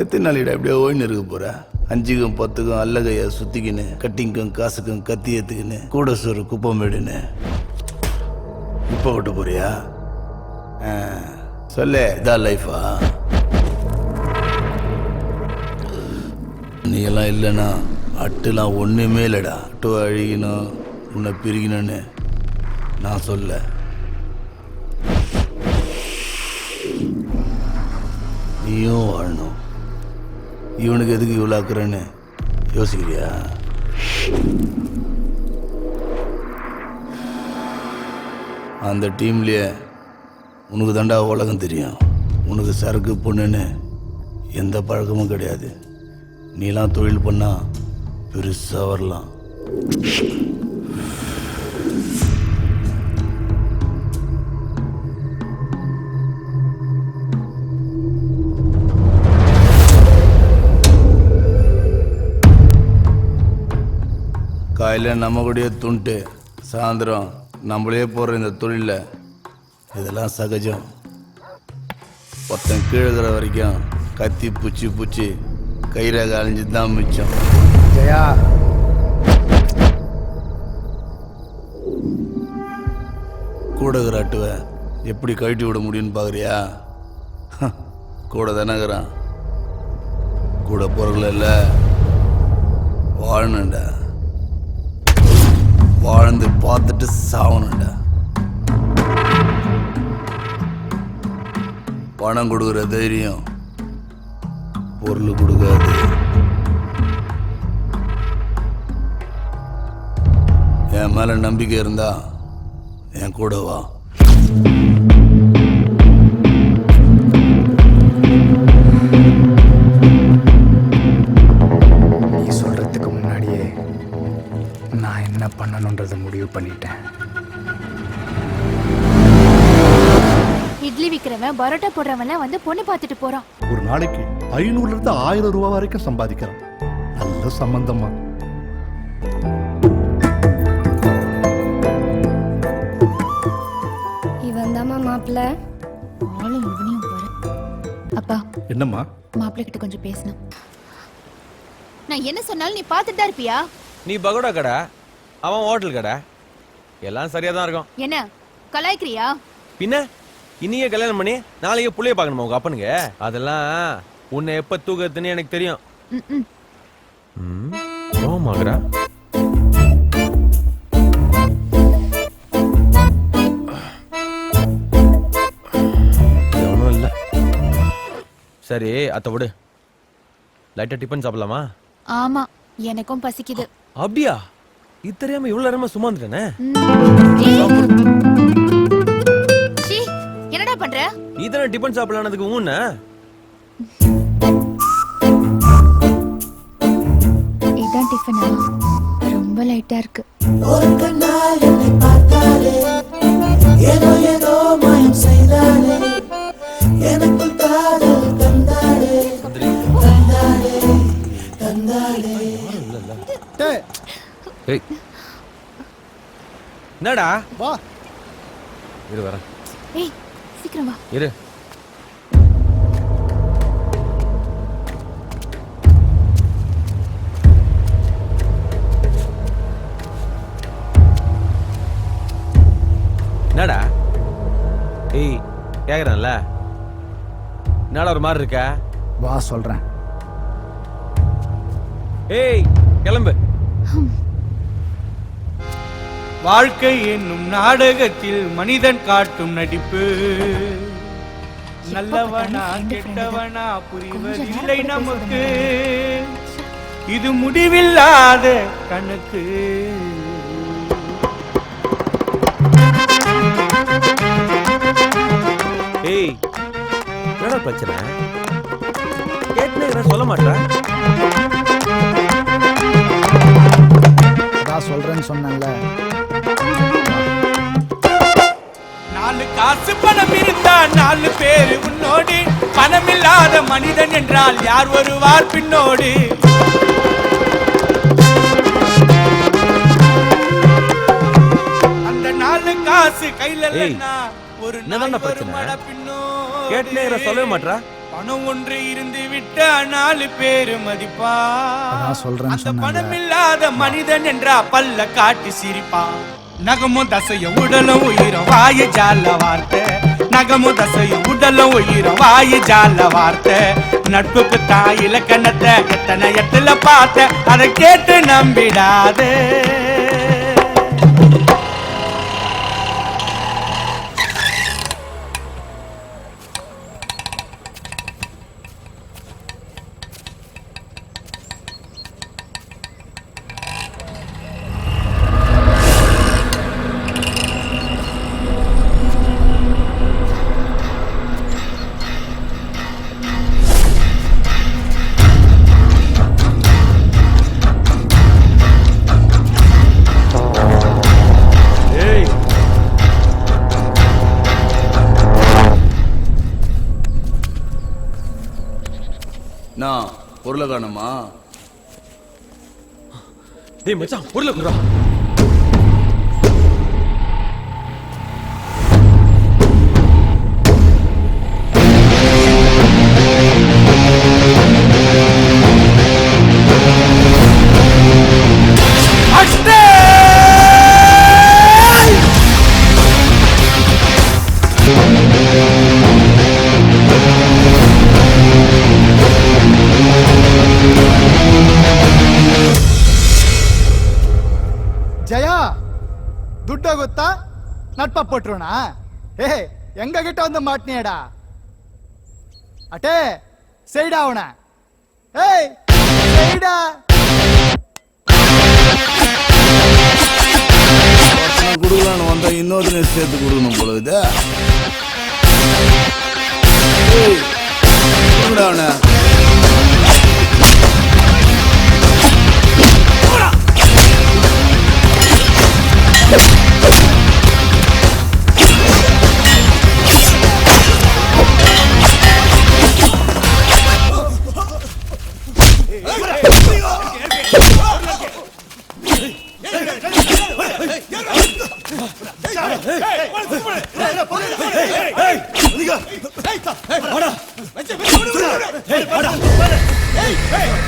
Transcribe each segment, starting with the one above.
எத்தனை நாளிடா எப்படியோ ஓய்னு இருக்க போற? அஞ்சுக்கும் பத்துக்கும் அல்லகைய சுத்திக்கின்னு கட்டிங்க்கும் காசுக்கும் கத்தி ஏத்துக்கின்னு கூட சோறு குப்பம் போயிடுன்னு. இப்போ விட்டு போறியா? சொல்லு இதான் லைஃபா நீ எல்லாம் இல்லைன்னா அட்டுலாம் ஒண்ணுமே இல்லைடா. அட்டு அழிக்கணும் உன்னை பிரிக்கணும்னு நான் சொல்ல. நீயும் வாழணும் இவனுக்கு எதுக்கு இவ்வளோ ஆக்குறேன்னு யோசிக்கிறியா? அந்த டீம்லயே உனக்கு தாண்டா உலகம் தெரியும். உனக்கு சரக்கு பொண்ணுன்னு எந்த பழக்கமும் கிடையாது. நீலாம் தொழில் பண்ணால் பெருசாக வரலாம். காலையில் நம்ம கூடயே துண்டு. சாயந்தரம் நம்மளே போடுற இந்த தொழிலில் இதெல்லாம் சகஜம். ஒருத்தன் கீழே இருக்கிற வரைக்கும் கத்தி பூச்சி பூச்சி கயிறாக அழிஞ்சு தான் மிச்சம். ஜெயா. கூட இருக்கிற அட்டுவை எப்படி கழட்டி விட முடியும்னு பார்க்குறியா கூட தானேங்கிறான் கூட போகிறல வாழணும்டா. வாழ்ந்து பார்த்துட்டு சாவணும்டா. பணம் கொடுக்குற தைரியம் பொருள் கொடுக்காது. என் மேல நம்பிக்கை இருந்தா என் கூட வா. பண்ணிட்டேன். இட்லி விக்கிறவன் பரோட்டா போடுறவன்லாம் வந்து பொண்ணு பார்த்துட்டு போறான். ஒரு நாளைக்கு ஐநூறுல இருந்து ஆயிரம் ரூபாய் வரைக்கும் சம்பாதிக்கிறான். நல்ல சம்பந்தமா இவன் தாம்மா மாப்பிள்ள. ஆளும் இவனையும் பாரு அப்பா. என்னம்மா? மாப்பிள்ளை கிட்ட கொஞ்சம் பேசணும். நான் என்ன சொன்னாலும் நீ பார்த்துட்டு தான் இருப்பியா? நீ பகோடா கடை அவன் ஹோட்டல் கடை. எல்லாம் சரியா தான் இருக்கும். என்ன? கலாய்க்கிறியா? பின்ன? இன்னையே கல்யாணம் பண்ணி நாளைக்கே புள்ளைய பார்க்கணுமா உங்க அப்பனுக்கு? அதெல்லாம் உன்னை எப்ப தூக்கத்துன்னு எனக்கு தெரியும். கோவமாகுறா ஒன்றும் இல்லை. சரி அத்தை விடு. லைட்டா டிஃபன் சாப்பிடலாமா? ஆமா எனக்கும் பசிக்குது. அப்படியா? இது தெரியாம இவ்வளவு நேரமா சும்மா இருந்துட்டேனே? ம். சீ, என்னடா பண்ற? நீ தானே டிஃபன் சாப்பிடலானதுக்கு ஊன்னு? இதான் டிஃபனா ரொம்ப லைட்டா இருக்கு. ஏய். என்னடா? வா. இரு வரேன். ஏய் சீக்கிரம் வா. இரு. என்னடா? ஏய் கேக்குறேன்ல. என்னடா ஒரு மாதிரி இருக்க? வா சொல்றேன். ஏய் கிளம்பு. வாழ்க்கை என்னும் நாடகத்தில் மனிதன் காட்டும் நடிப்பு. நல்லவனா கெட்டவனா புரிவதில்லை நமக்கு. இது முடிவில்லாத கணக்கு. ஏய் என்னடா பிரச்சனை? சொல்ல மாட்டேன். சொல்றேன்னு சொன்னேன்ல. நாலு காசு பணம் இருந்தா நாலு பேரு உன்னோடு. பணமில்லாத மனிதன் என்றால் யார் வருவார் பின்னோடு? அந்த நாலு காசு கையில ஒரு பிரச்சனை? கேட்டுனே சொல்லவே மாட்றா? பணம் ஒன்று இருந்து விட்ட நாலு பேரு மதிப்பா. அந்த. பணம் இல்லாத மனிதன் என்றா பல்ல காட்டி சிரிப்பான் நகமும் தசையும் உடலும் உயிரும் வாய ஜால வார்த்தை. நகமும் தசையும் உடலும் உயிரும் வாய ஜால வார்த்தை. நட்புக்கு தான் இலக்கணத்தை எத்தனை எட்டுல பார்த்த? அதை கேட்டு நம்பிடாதே. பொருளை காணுமா டேய் மச்சான் பொருளை குடுறா ಗೊತ್ತಾ ನಟ್ಪ ಪಟ್ರೋಣ ಏ ಹೆಂಗ ಗಿಟ್ಟ ಒಂದು ಮಾಟ್ನಿಯಡ ಅಟೇ ಸೈಡ ಅವಣ ಏಯ್ ಸೈಡ ஒருத்தனை கொடுக்கலான்னு வந்தா இன்னொருத்தனை சேர்த்து கொடுக்கணும் போல இது ஏய், கொடுங்கடா அவனை என்னடா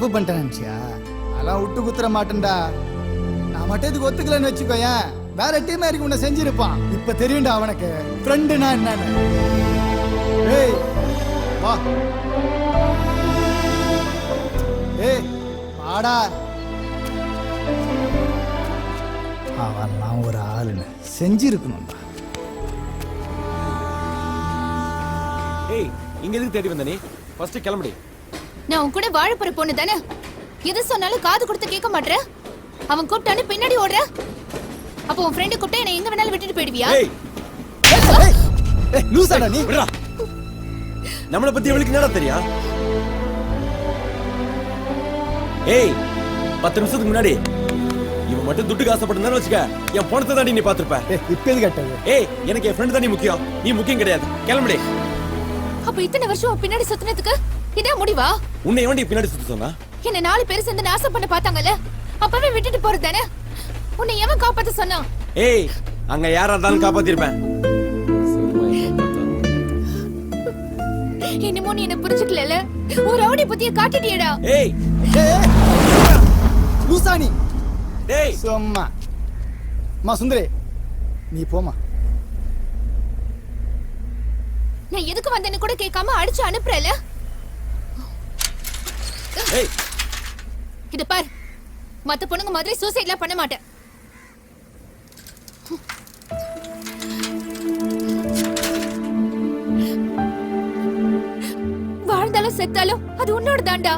தப்பு பண்ணிட்டேன் நினச்சியா? அதெல்லாம் விட்டு குத்துற மாட்டேன்டா. நான் மட்டும் இதுக்கு ஒத்துக்கலன்னு வச்சுக்கோயேன் வேற டீம் இருக்கு உன்னை செஞ்சிருப்பான். இப்ப தெரியும்டா அவனுக்கு. ஃப்ரெண்டுனா என்னன்னு. ஏய் வா. ஏய் வாடா. அவன்லாம் ஒரு ஆளுன்னு செஞ்சிருக்கணும்டா. ஏய் இங்க எதுக்கு தேடி வந்த நீ? ஃபர்ஸ்ட் கிளம்புடி. நான் உன் கூட வாழ போற பொண்ணு தானே? எது சொன்னாலும் காது கொடுத்து கேட்க மாட்ற? அவன் கூப்பிட்டானு பின்னாடி ஓடுற? அப்போ உன் ஃப்ரெண்டு கூப்பிட்டா என்னை எங்க வேணாலும் விட்டுட்டு போயிடுவியா? லூசாடா நீ? விடுறா நம்மளை பத்தி இவளுக்கு என்னடா தெரியும் ஏய் பத்து நிமிஷத்துக்கு முன்னாடி இவன் மட்டும் துட்டுக்கு ஆசைப்பட்டிருந்தான்னு வச்சுக்க என் பணத்தை தாண்டி நீ பாத்துருப்ப ஏய் இப்ப எது கேட்டது ஏய் எனக்கு என் ஃப்ரெண்ட் தான் நீ முக்கியம். நீ முக்கியம் கிடையாது. கிளம்புடி. அப்ப இத்தனை வருஷம் உன் பின்னாடி சுத்தினதுக்கு இதான் முடிவா? உன்னை எவன்டி பின்னாடி சுத்த சொன்னா? என்ன நாலு பேர் சேர்ந்து நாசம் பண்ண பார்த்தாங்கல்ல? அப்பவே விட்டுட்டு போறது தானே? உன்னை எவன் காப்பாத்த சொன்னான்? ஏய் அங்க யாரா இருந்தாலும் காப்பாத்திருப்பேன். என்னமோ நீ என்ன புரிஞ்சுக்கல ஒரு ரவுடி பத்திய காட்டிட்டியடா. ஏய் லூசானி டேய். சும்மா. அம்மா சுந்தரி நீ போமா நான் எதுக்கு வந்தேன்னு கூட கேட்காம அடிச்சு அனுப்புறல ஏய். இது பார். மத்த பொண்ணுங்க மாதிரி சூசைட்லாம் பண்ண மாட்டேன். வாழ்ந்தாலும் செத்தாலும் அது உன்னோட தாண்டா.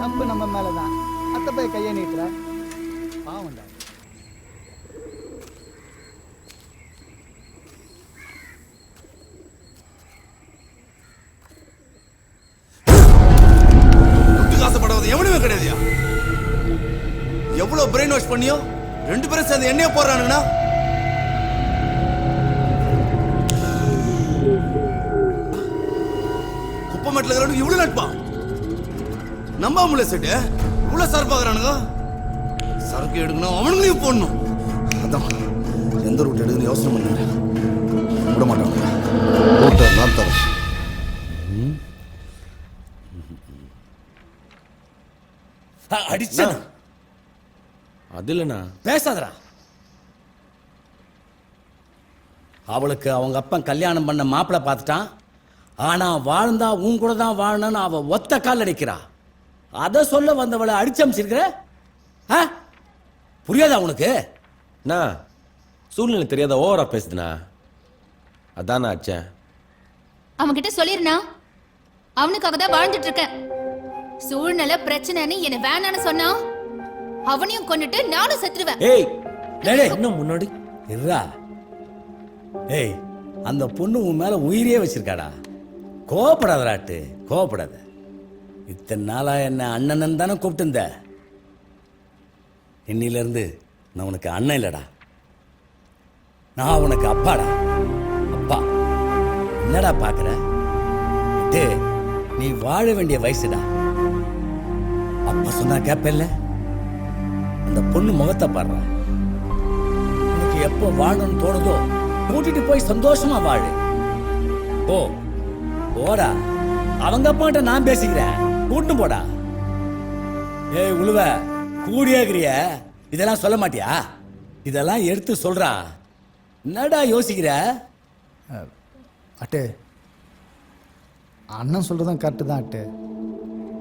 தப்பு நம்ம மேலதான். அத்தை போய் கையை நீட்டுற. பண்ணியோ? ரெண்டு பேரும் சேர்ந்து எண்ணெய போடுறானுங்கண்ணா. குப்பமேட்டில் இருக்கிறவனுக்கு இவ்வளவு நட்பா? நம்ப முடியல செட்டு இவ்வளவு சார் பாக்குறானுங்க சரக்கு எடுக்கணும் அவனுங்களையும் போடணும். அதான் எந்த ரூட் எடுக்கணும் யோசனை பண்ணாரு. விட மாட்டாங்க ரூட்டை நான் தரேன். அடிச்சா அது இல்லைண்ணா. பேசாதடா. அவளுக்கு அவங்க அப்பன் கல்யாணம் பண்ண மாப்பிள்ளை பார்த்துட்டான். ஆனா வாழ்ந்தா உன் கூட தான் வாழணும்னு அவ ஒத்த கால் அடிக்கிறா அதை சொல்ல வந்தவளை அடிச்சமிச்சிருக்கிற? ஆ? புரியாதா உனக்கு? அண்ணா சூழ்நிலை தெரியாத ஓவரா பேசுதுண்ணா. அதான் ஆச்சேன் அவன்கிட்ட சொல்லிருனா அவனுக்காக தான் வாழ்ந்துட்டு இருக்கேன். சூழ்நிலை பிரச்சனைன்னு என்ன வேணான்னு சொன்னா அவனையும் கொண்டுட்டு நானும் செத்துருவேன். ஏய் டேய், இன்னும் முன்னாடி இருடா ஏய் அந்த பொண்ணு உன் மேல உயிரே வச்சிருக்காடா. கோவப்படாதராட்டு கோவப்படாத. இத்தனை நாளா என்ன அண்ணன் தானே கூப்பிட்டு இன்னில நான் உனக்கு அண்ணன் இல்லடா. நான் உனக்கு அப்பாடா. அப்பா. என்னடா பார்க்குற டேய், நீ வாழ வேண்டிய வயசுடா. அப்பா சொன்னா கேப்பல்ல அந்த பொண்ணு முகத்தை பாடுறான் உனக்கு எப்போ வாழணும்னு தோணுதோ கூட்டிட்டு போய் சந்தோஷமா வாழு. ஓ போடா. அவங்க அப்பாட்ட நான் பேசிக்கிறேன். கூட்டு போடா. ஏய் உழுவ. கூடியாகிறிய இதெல்லாம் சொல்ல மாட்டியா? இதெல்லாம் எடுத்து சொல்றா. என்னடா யோசிக்கிற? அட்டு அண்ணன் சொல்றதும் கரெக்டு தான் அட்டு.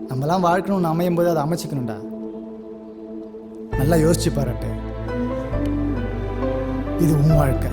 நம்மலாம் வாழ்க்கணும்னு அமையும் போது அதை அமைச்சிக்கணும்டா. நல்லா யோசிச்சு பாரு இது உன் வாழ்க்கை.